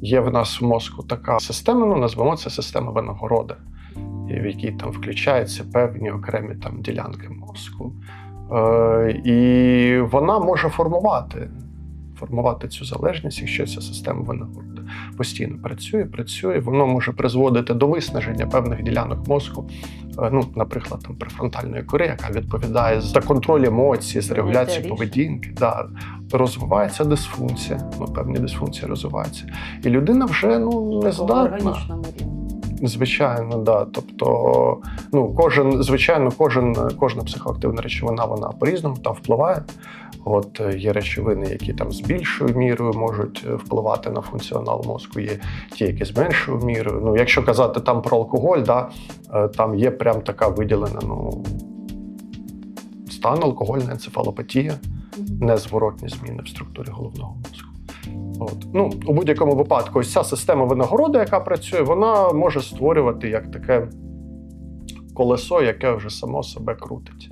Є в нас в мозку така система, ну назвемо це система винагороди, в якій там включаються певні окремі там ділянки мозку. Е, і вона може формувати, формувати цю залежність, якщо ця система винагороди постійно працює, працює, воно може призводити до виснаження певних ділянок мозку. Е, Ну, наприклад, там префронтальної кори, яка відповідає за контроль емоцій, за регуляцію поведінки. Да, розвивається дисфункція, ну, певні дисфункції розвиваються. І людина вже ну, не здатна. Звичайно, да. Тобто, ну кожен, звичайно, кожен, кожна психоактивна речовина вона по-різному там впливає. От е, є речовини, які там з більшою мірою можуть е, впливати на функціонал мозку, є ті, які з меншою мірою. Ну, якщо казати там про алкоголь, да, е, там є прям така виділена ну, стан алкогольна енцефалопатія, незворотні зміни в структурі головного мозку. От. Ну, у будь-якому випадку, ось ця система винагороди, яка працює, вона може створювати як таке колесо, яке вже само себе крутить.